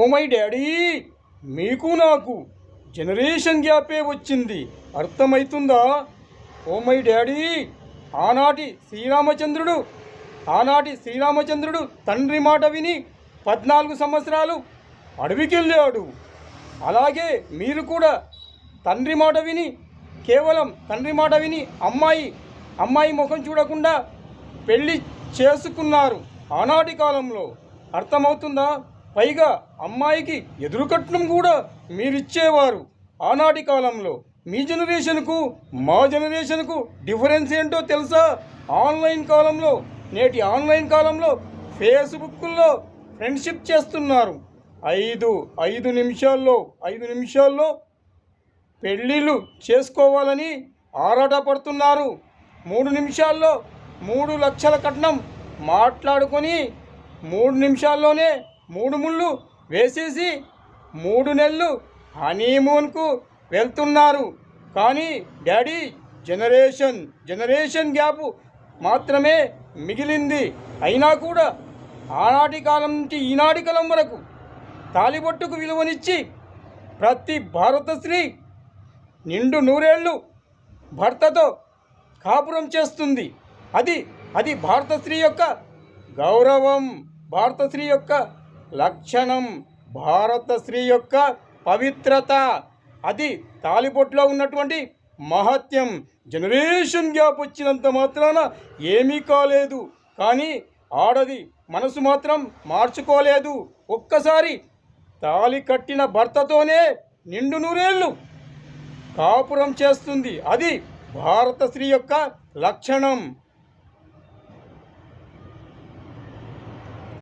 Oh my daddy మీకు నాకు generation గ్యాపే వచ్చింది. అర్థమవుతుందా ఓ మై డాడీ ఆనాటి శ్రీరామచంద్రుడు ఆనాటి శ్రీరామచంద్రుడు తండ్రి మాట విని పద్నాలుగు సంవత్సరాలు అడవికెళ్ళాడు. అలాగే మీరు కూడా తండ్రి మాట విని కేవలం తండ్రి మాట విని అమ్మాయి అమ్మాయి ముఖం చూడకుండా పెళ్ళి చేసుకున్నారు ఆనాటి కాలంలో. అర్థమవుతుందా? పైగా అమ్మాయికి ఎదురుకట్నం కూడా మీరిచ్చేవారు. ఆనాటి కాలంలో మీ జనరేషన్కు మా జనరేషన్కు డిఫరెన్స్ ఏంటో తెలుసా? ఆన్లైన్ కాలంలో నేటి ఆన్లైన్ కాలంలో ఫేస్బుక్లో ఫ్రెండ్షిప్ చేస్తున్నారు. ఐదు ఐదు నిమిషాల్లో ఐదు నిమిషాల్లో పెళ్ళిళ్ళు చేసుకోవాలని ఆరాటపడుతున్నారు. మూడు నిమిషాల్లో మూడు లక్షల కట్నం మాట్లాడుకొని మూడు నిమిషాల్లోనే మూడు ముళ్ళు వేసేసి మూడు నెలలు హనీమూన్కు వెళ్తున్నారు. కానీ డాడీ జనరేషన్ జనరేషన్ గ్యాప్ మాత్రమే మిగిలింది. అయినా కూడా ఆనాటి కాలం నుంచి ఈనాటి కాలం వరకు తాలిబొట్టుకు విలువనిచ్చి ప్రతి భారత స్త్రీ నిండు నూరేళ్ళు భర్తతో కాపురం చేస్తుంది. అది అది భారత స్త్రీ యొక్క గౌరవం భారత స్త్రీ యొక్క లక్షణం భారత స్త్రీ యొక్క పవిత్రత. అది తాలిబొట్లో ఉన్నటువంటి మహత్యం. జనరేషన్ గ్యాప్ వచ్చినంత మాత్రాన ఏమీ కాలేదు. కానీ ఆడది మనసు మాత్రం మార్చుకోలేదు. ఒక్కసారి తాలి కట్టిన భర్తతోనే నిండు నూరేళ్ళు కాపురం చేస్తుంది. అది భారత స్త్రీ యొక్క లక్షణం.